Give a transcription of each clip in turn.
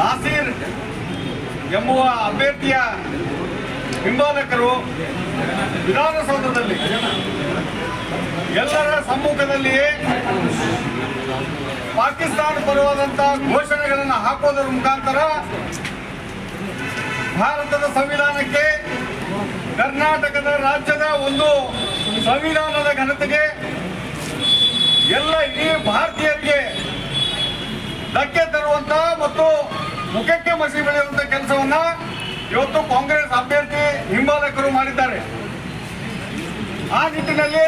ನಾಸೀರ್ ಎಂಬುವ ಅಭ್ಯರ್ಥಿಯ ಹಿಂಬಾಲಕರು ವಿಧಾನಸೌಧದಲ್ಲಿ ಎಲ್ಲರ ಸಮ್ಮುಖದಲ್ಲಿಯೇ ಪಾಕಿಸ್ತಾನ ಪರವಾದಂತಹ ಘೋಷಣೆಗಳನ್ನು ಹಾಕೋದರ ಮುಖಾಂತರ ಭಾರತದ ಸಂವಿಧಾನಕ್ಕೆ ಕರ್ನಾಟಕದ ರಾಜ್ಯದ ಒಂದು ಸಂವಿಧಾನದ ಘನತೆಗೆ ಎಲ್ಲ ಇಡೀ ಭಾರತೀಯರಿಗೆ ಧಕ್ಕೆ ತರುವಂತಹ ಮತ್ತು ಮುಖಕ್ಕೆ ಮಸಿ ಬೆಳೆಯುವಂತ ಕೆಲಸವನ್ನ ಇವತ್ತು ಕಾಂಗ್ರೆಸ್ ಅಭ್ಯರ್ಥಿ ಹಿಂಬಾಲಕರು ಮಾಡಿದ್ದಾರೆ. ಆ ನಿಟ್ಟಿನಲ್ಲಿ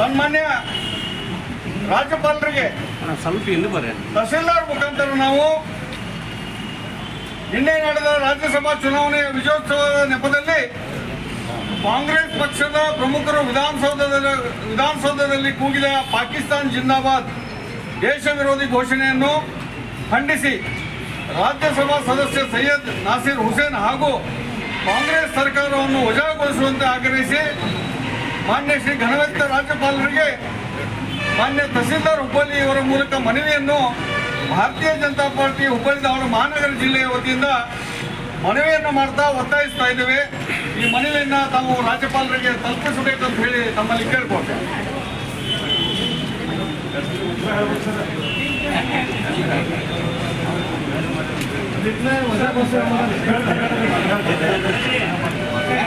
ಸನ್ಮಾನ್ಯ ರಾಜ್ಯಪಾಲರಿಗೆ ಸ್ವಲ್ಪ ತಹಸೀಲ್ದಾರ್ ಮುಖಾಂತರ ನಾವು ನಿನ್ನೆ ನಡೆದ ರಾಜ್ಯಸಭಾ ಚುನಾವಣೆಯ ವಿಜಯೋತ್ಸವದ ನೆಪದಲ್ಲಿ ಕಾಂಗ್ರೆಸ್ ಪಕ್ಷದ ಪ್ರಮುಖರು ವಿಧಾನಸೌಧದಲ್ಲಿ ವಿಧಾನಸೌಧದಲ್ಲಿ ಕೂಗಿದ ಪಾಕಿಸ್ತಾನ್ ಜಿಂದಾಬಾದ್ ದೇಶ ವಿರೋಧಿ ಘೋಷಣೆಯನ್ನು ಖಂಡಿಸಿ ರಾಜ್ಯಸಭಾ ಸದಸ್ಯ ಸೈಯದ್ ನಾಸೀರ್ ಹುಸೇನ್ ಹಾಗೂ ಕಾಂಗ್ರೆಸ್ ಸರ್ಕಾರವನ್ನು ವಜಾಗೊಳಿಸುವಂತೆ ಆಗ್ರಹಿಸಿ ಮಾನ್ಯ ಶ್ರೀ ಘನವೆತ್ತ ರಾಜ್ಯಪಾಲರಿಗೆ ಮಾನ್ಯ ತಹಸೀಲ್ದಾರ್ ಹುಬ್ಬಳ್ಳಿ ಇವರ ಮೂಲಕ ಮನವಿಯನ್ನು ಭಾರತೀಯ ಜನತಾ ಪಾರ್ಟಿ ಹುಬ್ಬಳ್ಳಿ ದಾವಣ ಮಹಾನಗರ ಜಿಲ್ಲೆಯ ವತಿಯಿಂದ ಮನವಿಯನ್ನು ಮಾಡ್ತಾ ಒತ್ತಾಯಿಸ್ತಾ ಇದ್ದೇವೆ. ಈ ಮನವಿಯನ್ನು ತಾವು ರಾಜ್ಯಪಾಲರಿಗೆ ತಲುಪಿಸಬೇಕಂತ ಹೇಳಿ ತಮ್ಮಲ್ಲಿ ಕೇಳ್ಕೊಳ್ತೇವೆ.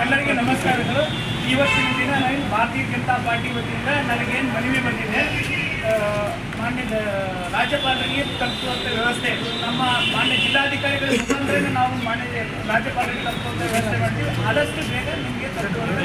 ಎಲ್ಲರಿಗೆ ನಮಸ್ಕಾರಗಳು. ಇವತ್ತಿನ ದಿನ ನಾನು ಭಾರತೀಯ ಜನತಾ ಪಾರ್ಟಿ ವತಿಯಿಂದ ನನಗೇನು ಮನವಿ ಬಂದಿದೆ ಮಾನ್ಯ ರಾಜ್ಯಪಾಲರಿಗೆ ತಲುಪುವಂಥ ವ್ಯವಸ್ಥೆ, ನಮ್ಮ ಮಾನ್ಯ ಜಿಲ್ಲಾಧಿಕಾರಿಗಳ ಮುಖಾಂತರ ನಾವು ಮಾನ್ಯ ರಾಜ್ಯಪಾಲರಿಗೆ ತಲುಪುವಂಥ ವ್ಯವಸ್ಥೆ ಮಾಡ್ತೀವಿ. ಆದಷ್ಟು ಬೇಗ ನಿಮಗೆ ತಲುಪುವಂಥ